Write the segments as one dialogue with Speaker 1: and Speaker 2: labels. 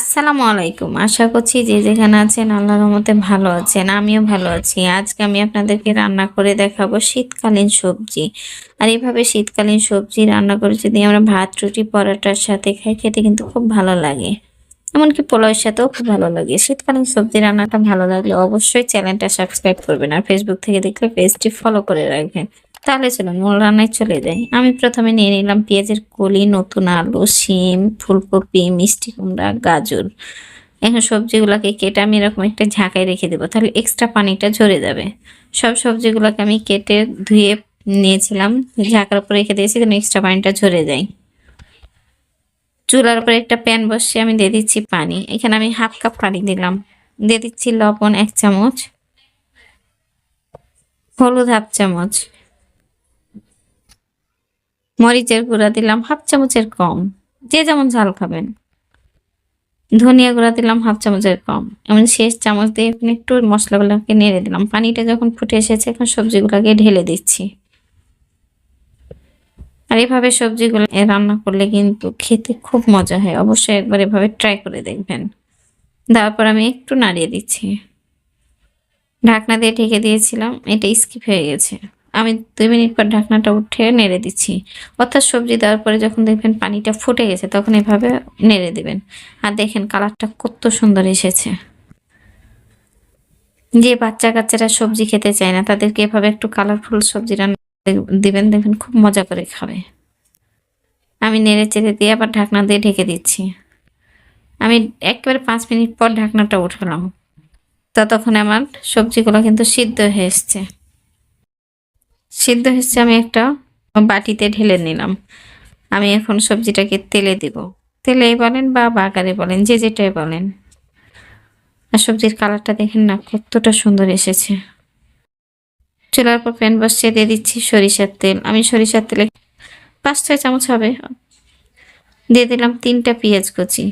Speaker 1: আসসালামু আলাইকুম। আশা করছি যে যেখানে আছেন আল্লাহর রহমতে ভালো আছেন, আমিও ভালো আছি। আজকে আমি আপনাদেরকে রান্না করে দেখাবো শীতকালীন সবজি। আর এইভাবে শীতকালীন সবজি রান্না করে যদি আমরা ভাত, রুটি, পরোটার সাথে খাই, খেতে কিন্তু খুব ভালো লাগে। এমনকি পোলাওয়ের সাথেও খুব ভালো লাগে। শীতকালীন সবজি রান্নাটা ভালো লাগলে অবশ্যই চ্যানেলটা সাবস্ক্রাইব করবেন আর ফেসবুক থেকে দেখলে পেজটি ফলো করে রাখবেন। তাহলে চলুন, মূল রান্নায় চলে যাই। আমি প্রথমে নিয়ে নিলাম পেঁয়াজের কলি, নতুন আলু, শিম, ফুলকপি, মিষ্টি কুমড়া, গাজর। এখন সবজিগুলোকে কেটে আমি এরকম একটা ঝাঁকায় রেখে দেবো, তাহলে এক্সট্রা পানিটা ঝরে যাবে। সব সবজিগুলোকে আমি কেটে ধুয়ে নিয়েছিলাম, ঝাঁকার উপর রেখে দিয়েছি, যেন এক্সট্রা পানিটা ঝরে যায়। চুলার উপরে একটা প্যান বসিয়ে আমি দিয়ে দিচ্ছি পানি। এখানে আমি হাফ কাপ পানি দিলাম। দিয়ে দিচ্ছি লবণ এক চামচ, হলুদ হাফ চামচ। মরিচের গুঁড়া দিলাম হাফ চামচের কম। যে যেমন ঝাল খাবেন। ধনিয়া গুঁড়া দিলাম হাফ চামচের কম। এমন শেষ চামচ দিয়ে এখন একটু মশলাগুলোকে নেড়ে দিলাম। পানিটা যখন ফুটে এসেছে, এখন সবজিগুলোকে ঢেলে দিচ্ছি। আর এভাবে সবজিগুলো রান্না করলে কিন্তু খেতে খুব মজা হয়। অবশ্যই একবার এভাবে ট্রাই করে দেখবেন। তারপর আমি একটু নাড়িয়ে দিচ্ছি। ঢাকনা দিয়ে ঢেকে দিয়েছিলাম, এটা স্কিপ হয়ে গেছে। আমি দুই মিনিট পর ঢাকনাটা উঠে নেড়ে দিচ্ছি। অর্থাৎ সবজি দেওয়ার পরে যখন দেখবেন পানিটা ফুটে গেছে, তখন এভাবে নেড়ে দেবেন। আর দেখেন কালারটা কত সুন্দর এসেছে। যে বাচ্চা কাচ্চারা সবজি খেতে চায় না, তাদেরকে এভাবে একটু কালারফুল সবজি রান্না দিবেন, দেখবেন খুব মজা করে খাবে। আমি নেড়ে চেড়ে দিয়ে আবার ঢাকনা দিয়ে ঢেকে দিচ্ছি। আমি একেবারে পাঁচ মিনিট পর ঢাকনাটা উঠালাম। ততক্ষণে আমার সবজিগুলো কিন্তু সিদ্ধ হয়ে এসছে। সিদ্ধ হচ্ছে আমি একটা বাটিতে ঢেলে নিলাম। আমি এখন সবজিটাকে তেলে দিব। তেলে বলেন বা বাগারে বলেন, যে যেটাই বলেন। আর সবজির কালারটা দেখেন না, কতটা সুন্দর এসেছে। চুলার পর প্যান বসিয়ে দিয়ে দিচ্ছি সরিষার তেল। আমি সরিষার তেলে পাঁচ ছয় চামচ হবে। দিয়ে দিলাম তিনটা পেঁয়াজ কুচি।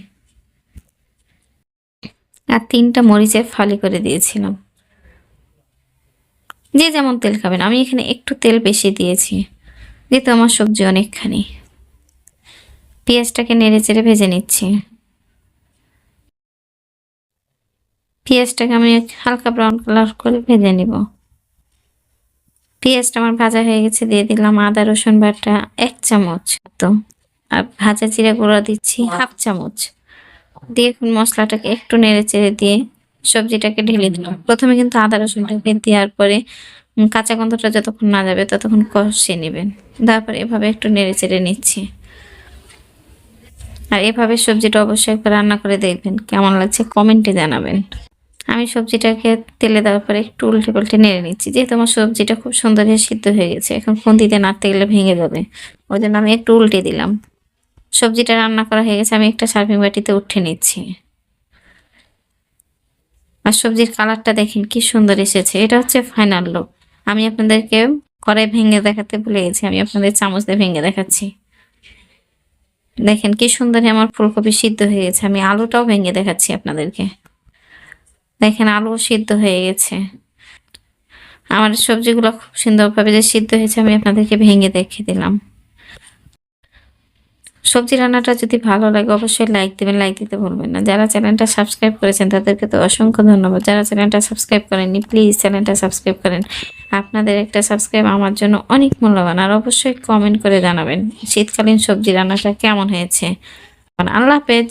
Speaker 1: আর তিনটা মরিচের ফালি করে দিয়েছিলাম। যে যেমন তেল খাবেন আমি এখানে একটু তেল বেশি দিয়েছি। যেহেতু আমার সবজি অনেকখানি। পেঁয়াজটাকে নেড়ে চেড়ে ভেজে নিচ্ছি। পেঁয়াজটাকে আমি হালকা ব্রাউন কালার করে ভেজে নিব। পেঁয়াজটা আমার ভাজা হয়ে গেছে দিয়ে দিলাম আদা রসুন বাটা এক চামচ তো আর ভাজা জিরা গুঁড়া দিচ্ছি হাফ চামচ। দিয়ে এখন মশলাটাকে একটু নেড়ে চেড়ে দিয়ে সবজিটাকে ঢেলে দিলাম প্রথমে কিন্তু আদা রসুনটাকে দেওয়ার পরে কাঁচা গন্ধটা যতক্ষণ না যাবে ততক্ষণ কষিয়ে নেবেন। তারপর এভাবে একটু নেড়ে চেড়ে নিচ্ছি। আর এভাবে সবজিটা অবশ্যই একবার রান্না করে দেখবেন, কেমন লাগছে কমেন্টে জানাবেন। আমি সবজিটাকে তেলে দেওয়ার পরে একটু উল্টে পাল্টে নেড়ে নিচ্ছি, যেহেতু আমার সবজিটা খুব সুন্দর হয়ে সিদ্ধ হয়ে গেছে, এখন খুন্তিতে নাড়তে গেলে ভেঙে যাবে। ওই জন্য আমি একটু উল্টে দিলাম। সবজিটা রান্না করা হয়ে গেছে, আমি একটা সার্ভিং বাটিতে উঠে নিচ্ছি। আর সবজির কালারটা দেখেন কি সুন্দর এসেছে। এটা হচ্ছে ফাইনাল লুক আমি আপনাদেরকে কড়াই ভেঙে দেখাতে ভুলে গেছি, আমি আপনাদের চামচ দিয়ে ভেঙে দেখাচ্ছি। দেখেন কি সুন্দর আমার ফুলকপি সিদ্ধ হয়ে গেছে, আমি আলুটাও ভেঙে দেখাচ্ছি আপনাদেরকে। দেখেন আলু সিদ্ধ হয়ে গেছে। আমার সবজিগুলো খুব সুন্দরভাবে যে সিদ্ধ হয়েছে, আমি আপনাদেরকে ভেঙে দেখে দিলাম। সবজি রান্নাটা যদি ভালো লাগে, অবশ্যই লাইক দেবেন লাইক দিতে ভুলবেন না। যারা চ্যানেলটা সাবস্ক্রাইব করেছেন, তাদেরকে তো অসংখ্য ধন্যবাদ। যারা চ্যানেলটা সাবস্ক্রাইব করেননি প্লিজ চ্যানেলটা সাবস্ক্রাইব করেন। আপনাদের একটা সাবস্ক্রাইব আমার জন্য অনেক মূল্যবান। আর অবশ্যই কমেন্ট করে জানাবেন, শীতকালীন সবজি রান্নাটা কেমন হয়েছে। আল্লাহ হাফেজ।